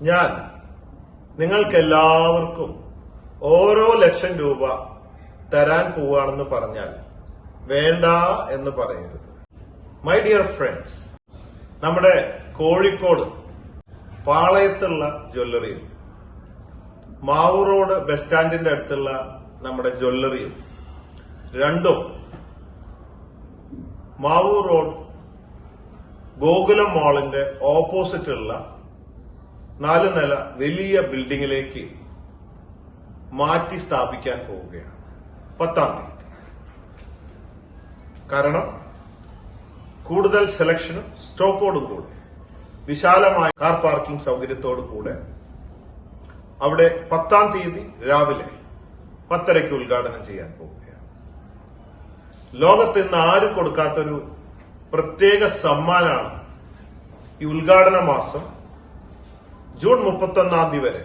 ഞാൻ നിങ്ങൾക്കെല്ലാവർക്കും ഓരോ ലക്ഷം രൂപ തരാൻ പോവാണെന്ന് പറഞ്ഞാൽ വേണ്ട എന്ന് പറയരുത്. മൈ ഡിയർ ഫ്രണ്ട്സ് നമ്മുടെ കോഴിക്കോട് പാളയത്തുള്ള ജ്വല്ലറിയും മാവൂർ റോഡ് ബസ് സ്റ്റാൻഡിന്റെ അടുത്തുള്ള നമ്മുടെ ജ്വല്ലറിയും രണ്ടും മാവൂർ റോഡ് ഗോകുലം മാളിന്റെ ഓപ്പോസിറ്റ് ഉള്ള നാല് നില വലിയ ബിൽഡിങ്ങിലേക്ക് മാറ്റി സ്ഥാപിക്കാൻ പോവുകയാണ്. പത്താം തീയതി. കാരണം കൂടുതൽ സെലക്ഷനും സ്റ്റോക്കോടും കൂടെ വിശാലമായ കാർ പാർക്കിംഗ് സൗകര്യത്തോടു കൂടെ അവിടെ പത്താം തീയതി രാവിലെ പത്തരയ്ക്ക് ഉദ്ഘാടനം ചെയ്യാൻ പോവുകയാണ്. ലോകത്ത് ഇന്ന് ആരും കൊടുക്കാത്തൊരു പ്രത്യേക സമ്മാനാണ് ഈ ഉദ്ഘാടന മാസം ജൂൺ മുപ്പത്തൊന്നാം തീയതി വരെ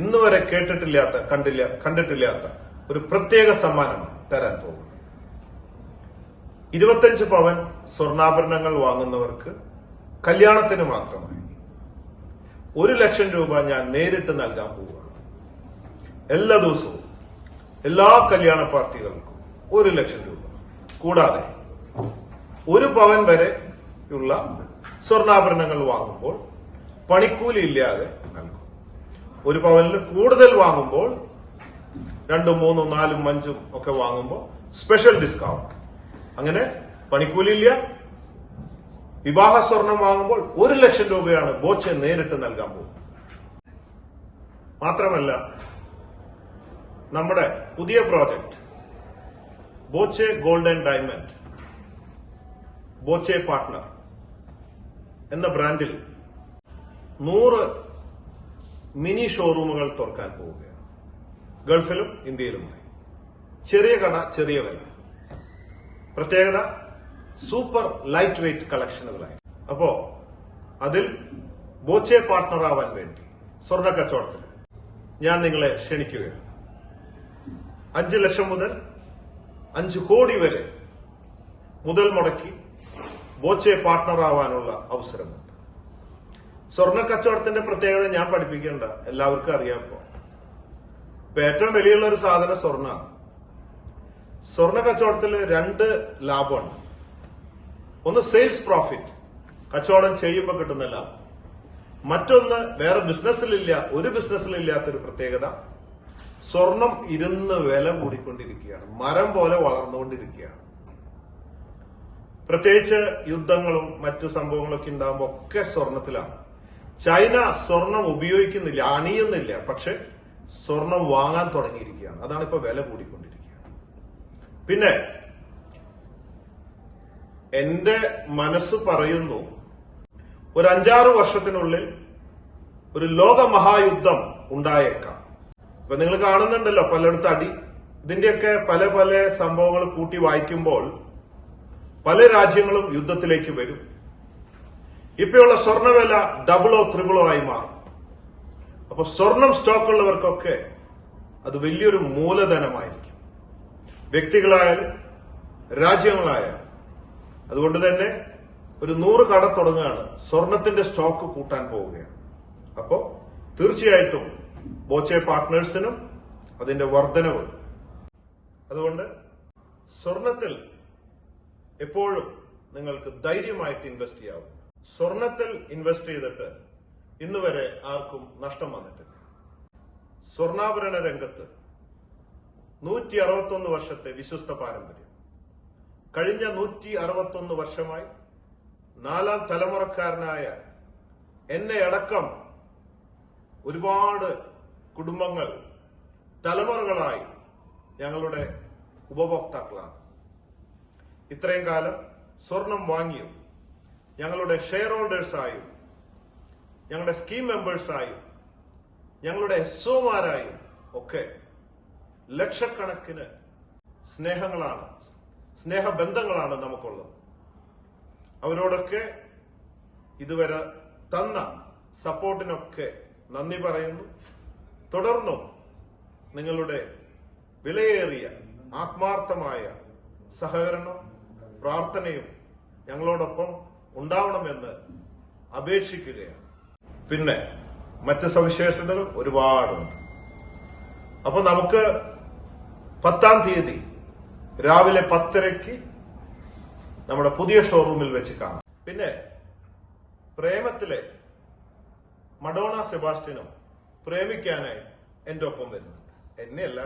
ഇന്ന് വരെ കേട്ടിട്ടില്ലാത്ത കണ്ടില്ല കണ്ടിട്ടില്ലാത്ത ഒരു പ്രത്യേക സമ്മാനമാണ് തരാൻ പോകുന്നത് ഇരുപത്തഞ്ച് പവൻ സ്വർണാഭരണങ്ങൾ വാങ്ങുന്നവർക്ക് കല്യാണത്തിന് മാത്രമായി ഒരു ലക്ഷം രൂപ ഞാൻ നേരിട്ട് നൽകാൻ പോവുകയാണ്. എല്ലാ ദിവസവും എല്ലാ കല്യാണ പാർട്ടികൾക്കും ഒരു ലക്ഷം രൂപ. കൂടാതെ ഒരു പവൻ വരെ ഉള്ള സ്വർണാഭരണങ്ങൾ വാങ്ങുമ്പോൾ പണിക്കൂലി ഇല്ലാതെ നൽകും. ഒരു പവനിൽ കൂടുതൽ വാങ്ങുമ്പോൾ രണ്ടും മൂന്നും നാലും അഞ്ചും ഒക്കെ വാങ്ങുമ്പോൾ സ്പെഷ്യൽ ഡിസ്കൗണ്ട് അങ്ങനെ പണിക്കൂലി ഇല്ല വിവാഹ സ്വർണം വാങ്ങുമ്പോൾ ഒരു ലക്ഷം രൂപയാണ് ബോച്ചെ നേരിട്ട് നൽകാൻ പോകുന്നത്. മാത്രമല്ല നമ്മുടെ പുതിയ project Boche golden diamond Boche partner എന്ന ബ്രാൻഡിൽ നൂറ് മിനി ഷോറൂമുകൾ തുറക്കാൻ പോവുകയാണ്. ഗൾഫിലും ഇന്ത്യയിലുമായി. ചെറിയ കട ചെറിയ വില. പ്രത്യേകത സൂപ്പർ ലൈറ്റ് വെയിറ്റ് കളക്ഷനുകളായി. അപ്പോ അതിൽ ബോച്ചെ പാർട്ട്ണർ ആവാൻ വേണ്ടി സ്വർണ കച്ചവടത്തിന് ഞാൻ നിങ്ങളെ ക്ഷണിക്കുകയാണ്. അഞ്ച് ലക്ഷം മുതൽ അഞ്ച് കോടി വരെ മുതൽ മുടക്കി ബോച്ചെ പാർട്ട്ണർ ആവാനുള്ള അവസരമുണ്ട്. സ്വർണ കച്ചവടത്തിന്റെ പ്രത്യേകത ഞാൻ പഠിപ്പിക്കേണ്ട. എല്ലാവർക്കും അറിയാം ഇപ്പോ. ഇപ്പൊ ഏറ്റവും വലിയുള്ള ഒരു സാധനം സ്വർണമാണ് സ്വർണ കച്ചവടത്തിൽ രണ്ട് ലാഭമുണ്ട് ഒന്ന് സെയിൽസ് പ്രോഫിറ്റ് കച്ചവടം ചെയ്യുമ്പോൾ കിട്ടുന്ന ലാഭം. മറ്റൊന്ന് വേറെ ബിസിനസ്സിലില്ല ഒരു ബിസിനസ്സിലില്ലാത്തൊരു പ്രത്യേകത. സ്വർണം ഇരുന്ന് വില കൂടിക്കൊണ്ടിരിക്കുകയാണ്. മരം പോലെ വളർന്നുകൊണ്ടിരിക്കുകയാണ്. പ്രത്യേകിച്ച് യുദ്ധങ്ങളും മറ്റു സംഭവങ്ങളൊക്കെ ഉണ്ടാകുമ്പോൾ ഒക്കെ സ്വർണത്തിലാണ്. ചൈന സ്വർണം ഉപയോഗിക്കുന്നില്ല അണിയുന്നില്ല പക്ഷെ സ്വർണം വാങ്ങാൻ തുടങ്ങിയിരിക്കുകയാണ്. അതാണ് ഇപ്പൊ വില കൂടിക്കൊണ്ടിരിക്കുകയാണ്. പിന്നെ എന്റെ മനസ്സ് പറയുന്നു ഒരു അഞ്ചാറ് വർഷത്തിനുള്ളിൽ ഒരു ലോകമഹായുദ്ധം ഉണ്ടായേക്കാം. ഇപ്പൊ നിങ്ങൾ കാണുന്നുണ്ടല്ലോ പലയിടത്ത് അടി ഇതിന്റെയൊക്കെ പല പല സംഭവങ്ങൾ കൂട്ടി വായിക്കുമ്പോൾ പല രാജ്യങ്ങളും യുദ്ധത്തിലേക്ക് വരും. ഇപ്പോഴുള്ള സ്വർണവില ഡബിളോ ത്രിബിളോ ആയി മാറും. അപ്പൊ സ്വർണം സ്റ്റോക്ക് ഉള്ളവർക്കൊക്കെ അത് വലിയൊരു മൂലധനമായിരിക്കും. വ്യക്തികളായാലും രാജ്യങ്ങളായാലും. അതുകൊണ്ട് തന്നെ ഒരു നൂറ് കട തുടങ്ങുകയാണ് സ്വർണത്തിന്റെ സ്റ്റോക്ക് കൂട്ടാൻ പോവുകയാണ്. അപ്പോ തീർച്ചയായിട്ടും ബോച്ചെ പാർട്ട്നേഴ്സിനും അതിന്റെ വർധനവ്. അതുകൊണ്ട് സ്വർണത്തിൽ എപ്പോഴും നിങ്ങൾക്ക് ധൈര്യമായിട്ട് ഇൻവെസ്റ്റ് ചെയ്യാവും സ്വർണത്തിൽ ഇൻവെസ്റ്റ് ചെയ്തിട്ട് ഇന്ന് വരെ ആർക്കും നഷ്ടം വന്നിട്ടില്ല. സ്വർണാഭരണ രംഗത്ത് നൂറ്റി അറുപത്തൊന്ന് വർഷത്തെ വിശ്വസ്ത പാരമ്പര്യം. കഴിഞ്ഞ നൂറ്റി അറുപത്തൊന്ന് വർഷമായി നാലാം തലമുറക്കാരനായ എന്നെ അടക്കം ഒരുപാട് കുടുംബങ്ങൾ തലമുറകളായി ഞങ്ങളുടെ ഉപഭോക്താക്കളാണ്. ഇത്രയും കാലം സ്വർണം വാങ്ങിയും ഞങ്ങളുടെ ഷെയർ ഹോൾഡേഴ്സായും ഞങ്ങളുടെ സ്കീം മെമ്പേഴ്സായും ഞങ്ങളുടെ എസ്ഒമാരായും ഒക്കെ ലക്ഷക്കണക്കിന് സ്നേഹങ്ങളാണ് സ്നേഹബന്ധങ്ങളാണ് നമുക്കുള്ളത്. അവരോടൊക്കെ ഇതുവരെ തന്ന സപ്പോർട്ടിനൊക്കെ നന്ദി പറയുന്നു. തുടർന്നും നിങ്ങളുടെ വിലയേറിയ ആത്മാർത്ഥമായ സഹകരണം പ്രാർത്ഥനയും ഞങ്ങളോടൊപ്പം ഉണ്ടാവണമെന്ന് അപേക്ഷിക്കുകയാണ്. പിന്നെ മറ്റ് സവിശേഷതകൾ ഒരുപാടുണ്ട്. അപ്പൊ നമുക്ക് പത്താം തീയതി രാവിലെ പത്തരയ്ക്ക് നമ്മുടെ പുതിയ ഷോറൂമിൽ വെച്ച് കാണാം. പിന്നെ പ്രേമത്തിലെ മഡോണ സെബാസ്റ്റിനും പ്രേമിക്കാനായി എന്റെ ഒപ്പം വരുന്നുണ്ട്. എന്നെ അല്ല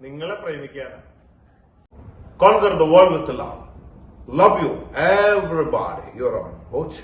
നിങ്ങളെ പ്രേമിക്കാനാണ്. Conquer the world with love Love you, everybody. You're on Voce.